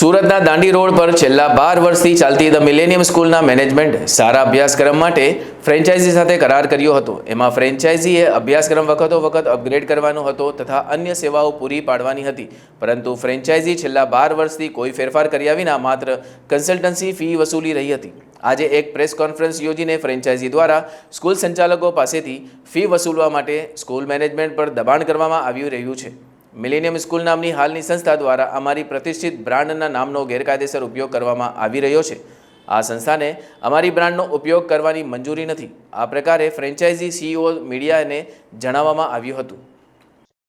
સુરતના દાંડી રોડ પર છેલ્લા બાર વર્ષથી ચાલતી ધ મિલેનિયમ સ્કૂલના મેનેજમેન્ટ સારા અભ્યાસક્રમ માટે ફ્રેન્ચાઇઝી સાથે કરાર કર્યો હતો. એમાં ફ્રેન્ચાઇઝીએ અભ્યાસક્રમ વખતો વખત અપગ્રેડ કરવાનો હતો તથા અન્ય સેવાઓ પૂરી પાડવાની હતી. પરંતુ ફ્રેન્ચાઇઝી છેલ્લા બાર વર્ષથી કોઈ ફેરફાર કર્યા વિના માત્ર કન્સલ્ટન્સી ફી વસૂલી રહી હતી. આજે એક પ્રેસ કોન્ફરન્સ યોજીને ફ્રેન્ચાઇઝી દ્વારા સ્કૂલ સંચાલકો પાસેથી ફી વસૂલવા માટે સ્કૂલ મેનેજમેન્ટ પર દબાણ કરવામાં આવ્યું રહ્યું છે. મિલેનિયમ સ્કૂલ નામની હાલની સંસ્થા દ્વારા અમારી પ્રતિષ્ઠિત બ્રાન્ડના નામનો ગેરકાયદેસર ઉપયોગ કરવામાં આવી રહ્યો છે. આ સંસ્થાને અમારી બ્રાન્ડનો ઉપયોગ કરવાની મંજૂરી નથી. આ પ્રકારે ફ્રેન્ચાઇઝી સીઈઓ મીડિયાને જણાવવામાં આવ્યું હતું.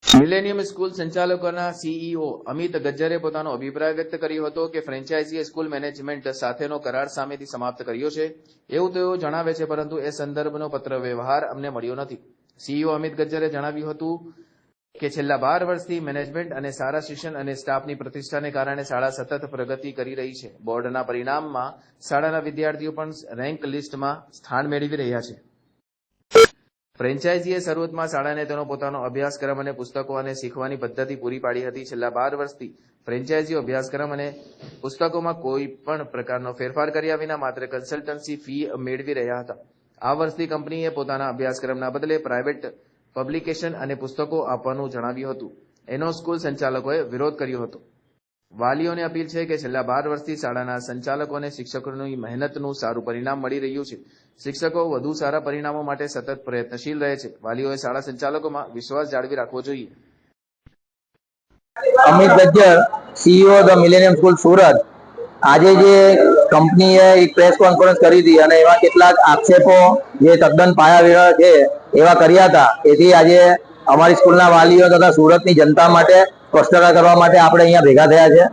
મિલેનિયમ સ્કૂલ સંચાલકોના સીઈઓ અમિત ગજ્જરે પોતાનો અભિપ્રાય વ્યક્ત કર્યો હતો કે ફ્રેન્ચાઇઝીએ સ્કૂલ મેનેજમેન્ટ સાથેનો કરાર સામેથી સમાપ્ત કર્યો છે. એવું તેઓ જણાવે છે, પરંતુ એ સંદર્ભનો પત્ર વ્યવહાર અમને મળ્યો નથી. સીઈઓ અમિત ગજ્જરે જણાવ્યું હતું કે છેલ્લા બાર વર્ષથી મેનેજમેન્ટ અને સારા શિક્ષણ અને સ્ટાફની પ્રતિષ્ઠાને કારણે શાળા સતત પ્રગતિ કરી રહી છે. બોર્ડના પરિણામમાં શાળાના વિદ્યાર્થીઓ પણ રેન્ક લિસ્ટમાં સ્થાન મેળવી રહ્યા છે. ફ્રેન્ચાઇઝીએ શરૂઆતમાં શાળાને તેનો પોતાનો અભ્યાસક્રમ અને પુસ્તકો અને શીખવાની પદ્ધતિ પૂરી પાડી હતી. છેલ્લા બાર વર્ષથી ફ્રેન્ચાઇઝીઓ અભ્યાસક્રમ અને પુસ્તકોમાં કોઈ પણ પ્રકારનો ફેરફાર કર્યા વિના માત્ર કન્સલ્ટન્સી ફી મેળવી રહ્યા હતા. આ વર્ષથી કંપનીએ પોતાના અભ્યાસક્રમના બદલે પ્રાઇવેટ પબ્લિકેશન અને પુસ્તકો આપવાનું જણાવ્યું હતું. એનો સ્કૂલ સંચાલકોએ વિરોધ કર્યો હતો. વાલીઓને અપીલ છે કે છેલ્લા બાર વર્ષથી શાળાના સંચાલકો અને શિક્ષકોની મહેનતનું સારું પરિણામ મળી રહ્યું છે. શિક્ષકો વધુ સારા પરિણામો માટે સતત પ્રયત્નશીલ રહે છે. વાલીઓએ શાળા સંચાલકોમાં વિશ્વાસ જાળવી રાખવો જોઈએ. Amit Gajjar CEO the millennium school Surat. આજે જે કંપનીએ એક પ્રેસ કોન્ફરન્સ કરી હતી અને એવા કેટલાક આક્ષેપો જે તદ્દન પાયાવિહોણા છે એવા કર્યા હતા. તેથી આજે અમારી સ્કૂલના વાલીઓ તથા સુરતની જનતા માટે સ્પષ્ટતા કરવા માટે આપણે અહીંયા ભેગા થયા છે.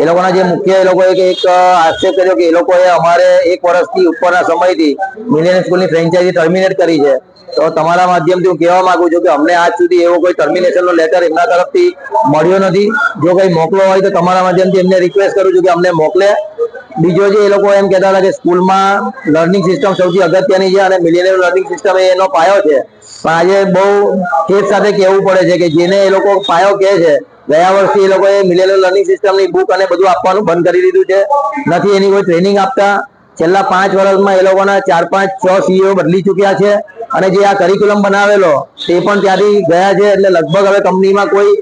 એ લોકોના જે મુખ્ય એ લોકોએ એક આક્ષેપ કર્યો કે એ લોકોએ અમારે એક વર્ષથી ઉપરના સમયથી મિલિયન સ્કૂલની ફ્રેન્ચાઇઝી ટર્મિનેટ કરી છે. તો તમારા માધ્યમથી હું કહેવા માંગુ છું કે અમને આજ સુધી એવો કોઈ ટર્મિનેશનનો લેટર એમના તરફથી મળ્યો નથી. જો કંઈ મોકલો હોય તો તમારા માધ્યમથી એમને રિક્વેસ્ટ કરું છું કે અમને મોકલે. બીજો જે એ લોકો એમ કહેતા હતા કે સ્કૂલમાં લર્નિંગ સિસ્ટમ સૌથી અગત્યની છે અને મિલિયનિયમ લર્નિંગ સિસ્ટમ એનો પાયો છે. પણ આજે બહુ ખેત સાથે કહેવું પડે છે કે જેને એ લોકો પાયો કહે છે, ગયા વર્ષથી એ લોકોએ મિલેનિયમ લર્નિંગ સિસ્ટમની બુક અને બધું આપવાનું બંધ કરી દીધું છે. નથી એની કોઈ ટ્રેનિંગ આપતા. છેલ્લા પાંચ વર્ષમાં એ લોકોના ચાર પાંચ છ સીઈઓ બદલી ચૂક્યા છે અને જે આ કરિક્યુલમ બનાવેલો તે પણ ત્યાંથી ગયા છે એટલે લગભગ હવે કંપનીમાં કોઈ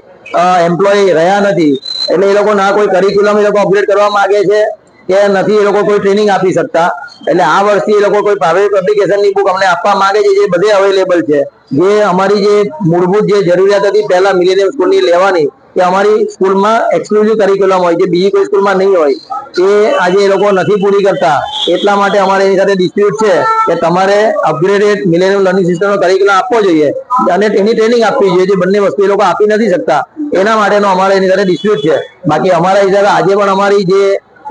એમ્પ્લોય રહ્યા નથી. એટલે એ લોકો ના કોઈ કરિક્યુલમ એ લોકો અપગ્રેડ કરવા માંગે છે. કે નથી એ લોકો કોઈ ટ્રેનિંગ આપી શકતા. એટલે આ વર્ષથી એ લોકો કોઈ પ્રાઇવેટ પબ્લિકેશનની બુક અમને આપવા માંગે છે, જે બધે અવેલેબલ છે. જે અમારી જે મૂળભૂત જે જરૂરિયાત હતી, પહેલા મિલેનિયમ સ્કૂલની લેવાની કે અમારી સ્કૂલમાં એક્સક્લુઝિવ કરિક્યુલમ હોય, જે બીજી કોઈ સ્કૂલમાં નહીં હોય. એ આજે એ લોકો નથી પૂરી કરતા. એટલા માટે અમારે એની સાથે ડિસ્પ્યુટ છે કે તમારે અપગ્રેડેડ મિલેનિયમ લર્નિંગ સિસ્ટમનો કરિક્યુલમ આપવો જોઈએ અને એની ટ્રેનિંગ આપવી જોઈએ, જે બંને વસ્તુ એ લોકો આપી નથી શકતા. એના માટેનો અમારે એની સાથે ડિસ્પ્યુટ છે. બાકી અમારા હિસાબે આજે પણ અમારી જે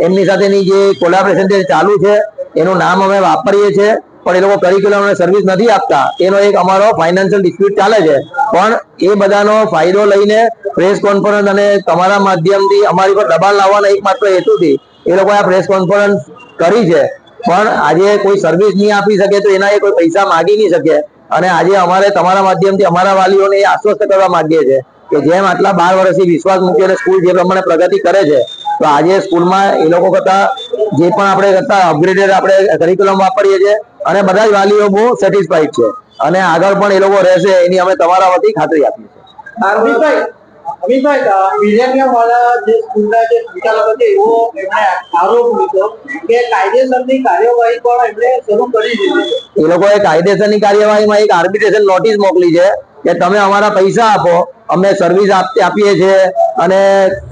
એમની સાથેની જે કોલાબરેશન છે ચાલુ છે, એનું નામ અમે વાપરીએ છીએ, પણ એ લોકો કરિક્યુલમ અને સર્વિસ નથી આપતા. એનો એક અમારો ફાઇનાન્શિયલ ડિસ્પ્યુટ ચાલે છે. પણ એ બધાનો ફાયદો લઈને પ્રેસ કોન્ફરન્સ અને તમારા માધ્યમથી અમારી પર દબાણ લાવવાના એકમાત્ર હેતુથી એ લોકોએ આ પ્રેસ કોન્ફરન્સ કરી છે. પણ આજે કોઈ સર્વિસ નહીં આપી શકે તો એના એ કોઈ પૈસા માગી નહીં શકે. અને આજે અમારે તમારા માધ્યમથી અમારા વાલીઓને એ આશ્વસ્ત કરવા માંગીએ છીએ કે જેમ આટલા બાર વર્ષથી વિશ્વાસ મૂકી અને સ્કૂલ જે પ્રમાણે પ્રગતિ કરે છે તો આજે સ્કૂલમાં એ લોકો કરતા જે પણ આપણે કરતા અપગ્રેડેડ આપણે કરિક્યુલમ વાપરીએ છીએ અને બધા જ વાલીઓ બહુ સેટિસ્ફાઈડ છે. અને આગળ પણ એ લોકો રહેશે એની અમે તમારા વતી ખાતરી આપીએ છીએ. અમિતભાઈ મિલેનિયમ વાળા જે સ્કૂલના જે સંચાલકો છે, એવો એમણે આરોપ મૂક્યો કે કાયદેસરની કાર્યવાહી પણ એમણે શરૂ કરી દીધી એ લોકોએ કાયદેસરની કાર્યવાહીમાં એક આર્બિટ્રેશન નોટિસ મોકલી છે કે તમે અમારા પૈસા આપો, અમે સર્વિસ આપીએ છીએ અને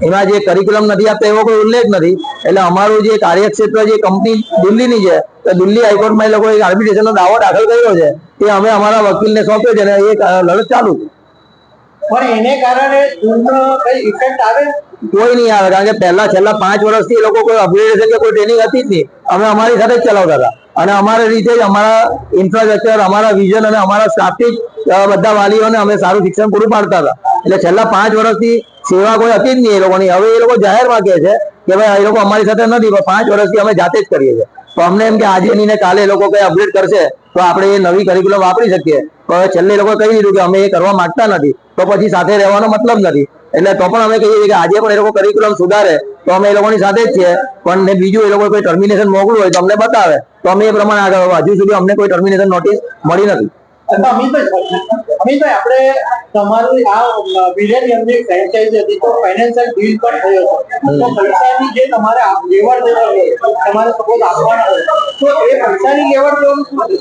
એમાં જે કરિક્યુલમ નથી આપતા એવો કોઈ ઉલ્લેખ નથી. એટલે અમારું જે કાર્યક્ષેત્ર જે કંપની દિલ્હીની છે, તો દિલ્હી હાઈકોર્ટમાં એ લોકો એક આર્બિટ્રેશનનો દાવો દાખલ કર્યો છે તે અમે અમારા વકીલને સોંપ્યો છે અને એ લડત ચાલુ છે. પણ એને કારણે કઈ ઇફેક્ટ આવે? કોઈ નહીં આવે, કારણ કે પહેલા છેલ્લા પાંચ વર્ષથી એ લોકો કોઈ અપગ્રેડેશન કે કોઈ ટ્રેનિંગ હતી જ નહીં. અમે અમારી સાથે જ ચલાવતા હતા. અને અમારી રીતે જ અમારા ઇન્ફ્રાસ્ટ્રક્ચર અમારા વિઝન અને અમારા સ્ટાફથી જ બધા વાલીઓને અમે સારું શિક્ષણ પૂરું પાડતા હતા. એટલે છેલ્લા પાંચ વર્ષથી સેવા કોઈ હતી જ નહીં એ લોકોની. હવે એ લોકો જાહેરમાં કહે છે કે ભાઈ એ લોકો અમારી સાથે નથી, પણ પાંચ વર્ષથી અમે જાતે જ કરીએ છીએ. તો અમને એમ કે આજે નહીં કાલે એ લોકો કંઈ અપગ્રેડ કરશે. તો આપણે એ નવી કરિક્યુલમ વાપરી શકીએ. તો છેલ્લે લોકો કહી દીધું કે અમે એ કરવા માંગતા નથી. તો પછી સાથે રહેવાનો મતલબ નથી. એટલે તો પણ અમે કહીએ કે આજે પણ એ લોકો કરિક્યુલમ સુધારે, તો અમે એ લોકોની સાથે જ છીએ. પણ ને બીજું એ લોકો કોઈ ટર્મિનેશન મોકલું હોય તો અમને બતાવે. તો અમે એ પ્રમાણે આગળ હજુ સુધી અમને કોઈ ટર્મિનેશન નોટિસ મળી નથી. અમિતભાઈ આપણે તમારું આ મિલેનિયમની ફ્રેન્ચાઇઝ હતી તો ફાઇનાન્શિયલ ડીલ પણ થયો હતો. તો પૈસાની જે તમારે લેવડ દેવડ હોય તમારે સપોઝ આપવાના હોય તો એ પૈસાની લેવડ દેવડ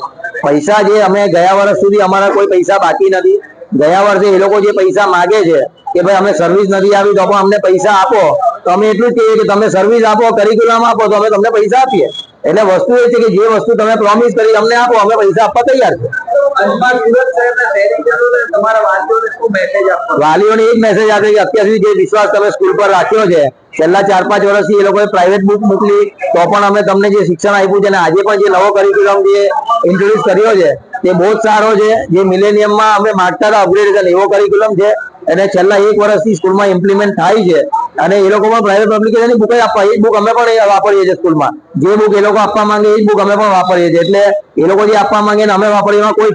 પૈસા જે અમે ગયા વર્ષ સુધી અમારા કોઈ પૈસા બાકી નથી. ગયા વર્ષે એ લોકો જે પૈસા માગે છે કે ભાઈ અમે સર્વિસ નથી આવી તો પણ અમને પૈસા આપો. તો અમે એટલું જ કહીએ કે તમે સર્વિસ આપો કરિક્યુલમ આપો તો અમે તમને પૈસા આપીએ. એટલે વસ્તુ એ છે કે જે વસ્તુ તમે પ્રોમિસ કરી અમને આપો અમે પૈસા આપવા તૈયાર છે મેસેજ આપે કે અત્યાર જે વિશ્વાસ તમે સ્કૂલ પર રાખ્યો છે, છેલ્લા ચાર પાંચ વર્ષથી એ લોકોએ પ્રાઇવેટ બુક મોકલી, તો પણ અમે તમને જે શિક્ષણ આપ્યું છે અને આજે પણ જે નવો કરિક્યુલમ જે ઇન્ટ્રોડ્યુસ કર્યો છે, તે બહુ જ સારો છે. જે મિલેનિયમમાં અમે માગતા હતા અપગ્રેડેશન એવો કરિક્યુલમ છે. અને છેલ્લા એક વર્ષથી સ્કૂલમાં ઇમ્પ્લિમેન્ટ થાય છે. અને એ લોકો પણ પ્રાઇવેટ પબ્લિકેશનની બુક આપવા, એ બુક અમે પણ વાપરીએ છીએ સ્કૂલમાં જે બુક એ લોકો આપવા માંગે, એ બુક અમે પણ વાપરીએ છીએ. એટલે એ લોકો જે આપવા માંગે અમે વાપરીએ, એમાં કોઈ